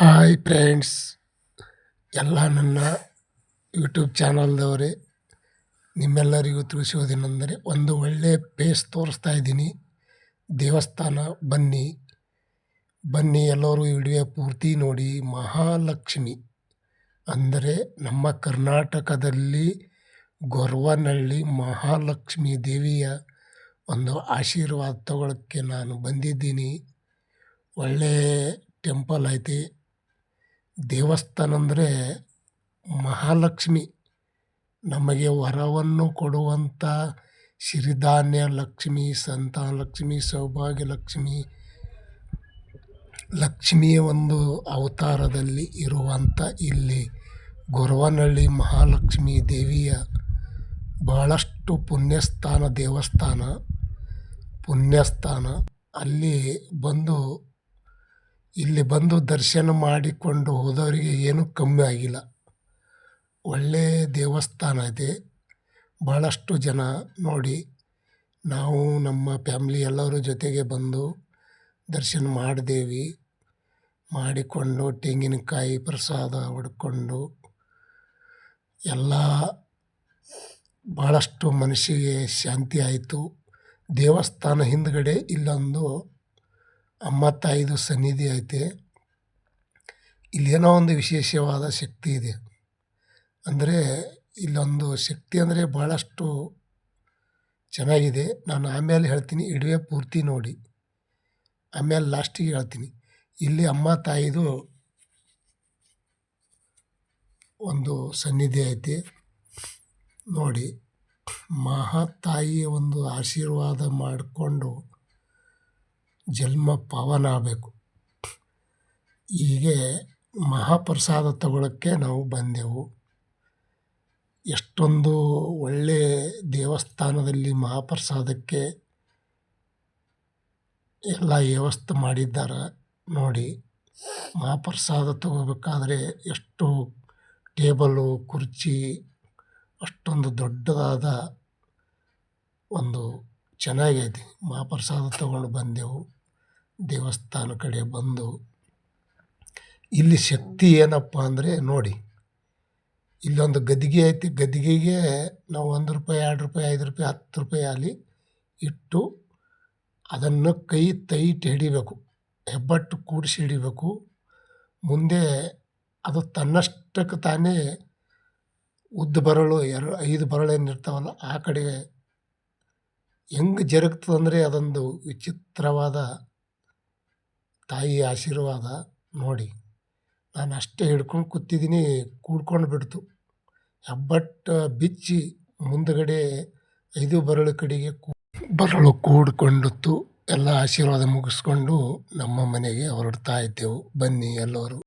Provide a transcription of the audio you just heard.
Hi friends, ಎಲ್ಲ ನನ್ನ YouTube ಚಾನಲ್ದವರೇ, ನಿಮ್ಮೆಲ್ಲರಿಗೂ ತಿಳಿಸುವುದೇನೆಂದರೆ ಒಂದು ಒಳ್ಳೆಯ ಪ್ಲೇಸ್ ತೋರಿಸ್ತಾ ಇದ್ದೀನಿ. ದೇವಸ್ಥಾನ, ಬನ್ನಿ. ಬನ್ನಿ ಎಲ್ಲರೂ ವಿಡಿಯೋ ಪೂರ್ತಿ ನೋಡಿ. ಮಹಾಲಕ್ಷ್ಮಿ ಅಂದರೆ ನಮ್ಮ ಕರ್ನಾಟಕದಲ್ಲಿ ಗೊರ್ವನಹಳ್ಳಿ ಮಹಾಲಕ್ಷ್ಮಿ ದೇವಿಯ ಒಂದು ಆಶೀರ್ವಾದ ತಗೊಳ್ಳೋಕ್ಕೆ ನಾನು ಬಂದಿದ್ದೀನಿ. ಒಳ್ಳೆಯ ಟೆಂಪಲ್ ಐತಿ. ದೇವಸ್ಥಾನ ಅಂದರೆ ಮಹಾಲಕ್ಷ್ಮಿ. ನಮಗೆ ವರವನ್ನು ಕೊಡುವಂಥ ಸಿರಿಧಾನ್ಯ ಲಕ್ಷ್ಮಿ, ಸಂತಾನ ಲಕ್ಷ್ಮಿ, ಸೌಭಾಗ್ಯ ಲಕ್ಷ್ಮಿ, ಲಕ್ಷ್ಮಿಯ ಒಂದು ಅವತಾರದಲ್ಲಿ ಇರುವಂಥ ಇಲ್ಲಿ ಗೊರವನಹಳ್ಳಿ ಮಹಾಲಕ್ಷ್ಮಿ ದೇವಿಯ ಭಾಳಷ್ಟು ಪುಣ್ಯಸ್ಥಾನ ದೇವಸ್ಥಾನ, ಪುಣ್ಯಸ್ಥಾನ. ಅಲ್ಲಿ ಬಂದು ಇಲ್ಲಿ ಬಂದು ದರ್ಶನ ಮಾಡಿಕೊಂಡು ಹೋದವರಿಗೆ ಏನೂ ಕಮ್ಮಿ ಆಗಿಲ್ಲ. ಒಳ್ಳೆಯ ದೇವಸ್ಥಾನ ಇದೆ. ಭಾಳಷ್ಟು ಜನ ನೋಡಿ ನಾವು ನಮ್ಮ ಫ್ಯಾಮ್ಲಿ ಎಲ್ಲರ ಜೊತೆಗೆ ಬಂದು ದರ್ಶನ ಮಾಡಿದೇವಿ. ಮಾಡಿಕೊಂಡು ತೆಂಗಿನಕಾಯಿ ಪ್ರಸಾದ ಹೊಡ್ಕೊಂಡು ಎಲ್ಲ ಭಾಳಷ್ಟು ಮನಸ್ಸಿಗೆ ಶಾಂತಿ ಆಯಿತು. ದೇವಸ್ಥಾನ ಹಿಂದ್ಗಡೆ ಇಲ್ಲೊಂದು ಅಮ್ಮ ತಾಯಿದು ಸನ್ನಿಧಿ ಐತೆ. ಇಲ್ಲೇನೋ ಒಂದು ವಿಶೇಷವಾದ ಶಕ್ತಿ ಇದೆ. ಅಂದರೆ ಇಲ್ಲೊಂದು ಶಕ್ತಿ ಅಂದರೆ ಭಾಳಷ್ಟು ಚೆನ್ನಾಗಿದೆ. ನಾನು ಆಮೇಲೆ ಹೇಳ್ತೀನಿ, ಇಡುವೆ ಪೂರ್ತಿ ನೋಡಿ. ಆಮೇಲೆ ಲಾಸ್ಟಿಗೆ ಹೇಳ್ತೀನಿ. ಇಲ್ಲಿ ಅಮ್ಮ ತಾಯಿದು ಒಂದು ಸನ್ನಿಧಿ ಐತೆ. ನೋಡಿ ಮಹಾತಾಯಿಯ ಒಂದು ಆಶೀರ್ವಾದ ಮಾಡಿಕೊಂಡು ಜನ್ಮ ಪಾವನ ಆಗಬೇಕು. ಹೀಗೆ ಮಹಾಪ್ರಸಾದ ತಗೊಳ್ಳೋಕ್ಕೆ ನಾವು ಬಂದೆವು. ಎಷ್ಟೊಂದು ಒಳ್ಳೆಯ ದೇವಸ್ಥಾನದಲ್ಲಿ ಮಹಾಪ್ರಸಾದಕ್ಕೆ ಎಲ್ಲ ವ್ಯವಸ್ಥೆ ಮಾಡಿದ್ದಾರೆ ನೋಡಿ. ಮಹಾಪ್ರಸಾದ ತಗೋಬೇಕಾದ್ರೆ ಎಷ್ಟು ಟೇಬಲು, ಕುರ್ಚಿ, ಅಷ್ಟೊಂದು ದೊಡ್ಡದಾದ ಒಂದು ಚೆನ್ನಾಗೈತಿ ಮಹಾಪ್ರಸಾದ ತಗೊಂಡು ಬಂದೆವು. ದೇವಸ್ಥಾನ ಕಡೆ ಬಂದು, ಇಲ್ಲಿ ಶಕ್ತಿ ಏನಪ್ಪ ಅಂದರೆ ನೋಡಿ, ಇಲ್ಲೊಂದು ಗದಿಗೆ ಐತಿ, ಗದಿಗೆಗೆ ನಾವು ಒಂದು ರೂಪಾಯಿ, ಎರಡು ರೂಪಾಯಿ, ಐದು ರೂಪಾಯಿ, ಹತ್ತು ರೂಪಾಯಿ ಅಲ್ಲಿ ಇಟ್ಟು ಅದನ್ನು ಕೈ ತೈಟ್ ಹಿಡಿಬೇಕು, ಹೆಬ್ಬಟ್ಟು ಕೂಡಿಸಿ ಹಿಡಿಬೇಕು. ಮುಂದೆ ಅದು ತನ್ನಷ್ಟಕ್ಕೆ ತಾನೇ ಉದ್ದ ಬರಳು, ಎರಡು, ಐದು ಬರಳು ಏನು ಇರ್ತಾವಲ್ಲ, ಆ ಕಡೆ ಹೆಂಗೆ ಜರುಗ್ತದಂದರೆ ಅದೊಂದು ವಿಚಿತ್ರವಾದ ತಾಯಿ ಆಶೀರ್ವಾದ ನೋಡಿ. ನಾನು ಅಷ್ಟೇ ಹಿಡ್ಕೊಂಡು ಕೂತಿದ್ದೀನಿ, ಕೂಡ್ಕೊಂಡು ಬಿಡ್ತು. ಹೆಬ್ಬಟ್ಟು ಬಿಚ್ಚಿ ಮುಂದುಗಡೆ ಐದು ಬರಳು ಕಡೆಗೆ ಕೂ ಬರಳು ಕೂಡಿಕೊಂಡಿತ್ತು. ಎಲ್ಲ ಆಶೀರ್ವಾದ ಮುಗಿಸ್ಕೊಂಡು ನಮ್ಮ ಮನೆಗೆ ಹೊರಡ್ತಾ ಇದ್ದೆವು. ಬನ್ನಿ ಎಲ್ಲರೂ.